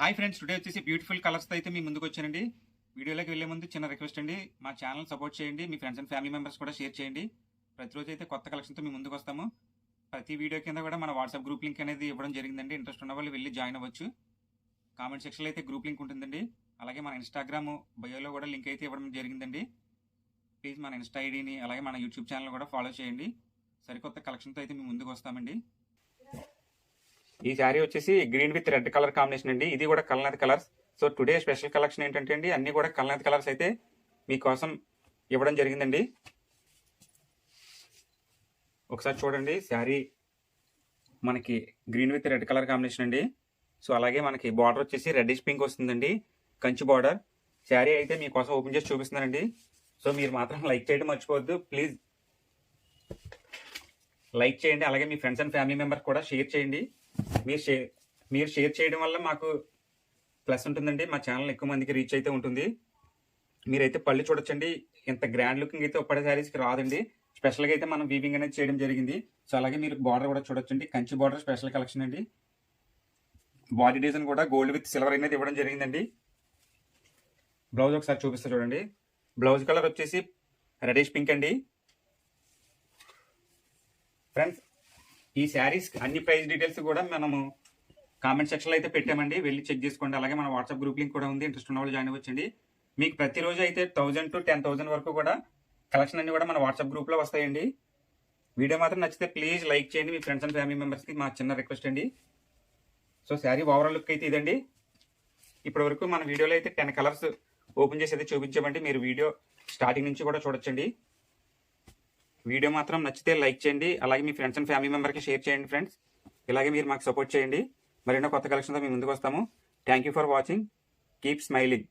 Hi friends today వచ్చేసి beautiful కలర్స్తో అయితే మీ ముందుకు వచ్చానండి. వీడియోలోకి వెళ్ళే ముందు చిన్న రిక్వెస్ట్ అండి. మా ఛానల్ సపోర్ట్ చేయండి మీ ఫ్రెండ్స్ అండ్ ఫ్యామిలీ మెంబర్స్ కూడా షేర్ చేయండి. ప్రతిరోజు అయితే కొత్త కలెక్షన్తో మీ ముందుకు వస్తాము. ప్రతి వీడియో కింద కూడా మన వాట్సాప్ గ్రూప్ లింక్ అనేది ఇవ్వడం జరిగిందండి. ఇంట్రెస్ట్ ఉన్న వాళ్ళు వెళ్ళి జాయిన్ అవ్వచ్చు. కామెంట్ సెక్షన్లో అయితే గ్రూప్ లింక్ ఉంటుందండి. అలాగే మన ఇన్స్టాగ్రామ్ బయోలో కూడా లింక్ అయితే ఇవ్వడం జరిగిందండి. ప్లీజ్ మన ఇన్స్టా ఐడిని అలాగే మన యూట్యూబ్ ఛానల్ కూడా ఫాలో చేయండి. సరికొత్త కలెక్షన్తో అయితే మీ ముందుకు వస్తామండి. ఈ శారీ వచ్చేసి green with red colour combination అండి. ఇది కూడా కల్నాథ్ colours. So today special collection ఏంటంటే అండి అన్ని కూడా కల్నాథ్ కలర్స్ అయితే మీకోసం ఇవ్వడం జరిగిందండి. ఒకసారి చూడండి శారీ మనకి green with red colour combination అండి. సో అలాగే మనకి బార్డర్ వచ్చేసి రెడ్డిష్ పింక్ వస్తుందండి కంచి బార్డర్. శారీ అయితే మీకోసం ఓపెన్ చేసి చూపిస్తున్నానండి. సో మీరు మాత్రం లైక్ చేయడం మర్చిపోవద్దు. ప్లీజ్ లైక్ చేయండి. అలాగే మీ ఫ్రెండ్స్ అండ్ ఫ్యామిలీ మెంబర్ కూడా షేర్ చేయండి. మీరు షేర్ మీరు షేర్ చేయడం వల్ల మాకు ప్లస్ ఉంటుందండి. మా ఛానల్ ఎక్కువ మందికి రీచ్ అయితే ఉంటుంది. మీరైతే పళ్ళు చూడొచ్చండి. ఇంత గ్రాండ్ లుకింగ్ అయితే ఒప్పటి శారీస్కి రాదండి. స్పెషల్గా అయితే మనం వీవింగ్ అనేది చేయడం జరిగింది. సో అలాగే మీరు బార్డర్ కూడా చూడొచ్చండి. కంచి బార్డర్ స్పెషల్ కలెక్షన్ అండి. బాడీ డిజైన్ కూడా గోల్డ్ విత్ సిల్వర్ అనేది ఇవ్వడం జరిగిందండి. బ్లౌజ్ ఒకసారి చూపిస్తా చూడండి. బ్లౌజ్ కలర్ వచ్చేసి రెడిష్ పింక్ అండి. ఫ్రెండ్స్ ఈ శారీస్ అన్ని ప్రైస్ డీటెయిల్స్ కూడా మనము కామెంట్ సెక్షన్లో అయితే పెట్టామండి. వెళ్ళి చెక్ చేసుకోండి. అలాగే మన వాట్సాప్ గ్రూప్ లింక్ కూడా ఉంది. ఇంట్రెస్ట్ ఉన్న వాళ్ళు జాయిన్ అవ్వచ్చండి. మీకు ప్రతిరోజు అయితే థౌజండ్ టు టెన్ థౌసండ్ వరకు కూడా కలెక్షన్ అన్ని కూడా మన వాట్సాప్ గ్రూప్లో వస్తాయండి. వీడియో మాత్రం నచ్చితే ప్లీజ్ లైక్ చేయండి. మీ ఫ్రెండ్స్ అండ్ ఫ్యామిలీ మెంబర్స్కి మా చిన్న రిక్వెస్ట్ అండి. సో శారీ ఓవరాల్ లుక్ అయితే ఇదండి. ఇప్పటి వరకు మన వీడియోలో అయితే టెన్ కలర్స్ ఓపెన్ చేసి అయితే చూపించామండి. మీరు వీడియో స్టార్టింగ్ నుంచి కూడా చూడొచ్చండి. వీడియో మాత్రం నచ్చితే లైక్ చేయండి. అలాగే మీ ఫ్రెండ్స్ అండ్ ఫ్యామిలీ మెంబర్కి షేర్ చేయండి ఫ్రెండ్స్. ఇలాగే మీరు మాకు సపోర్ట్ చేయండి. మరెన్నో కొత్త కలెక్షన్తో మేము ముందుకు వస్తాము. Thank you for watching. Keep smiling.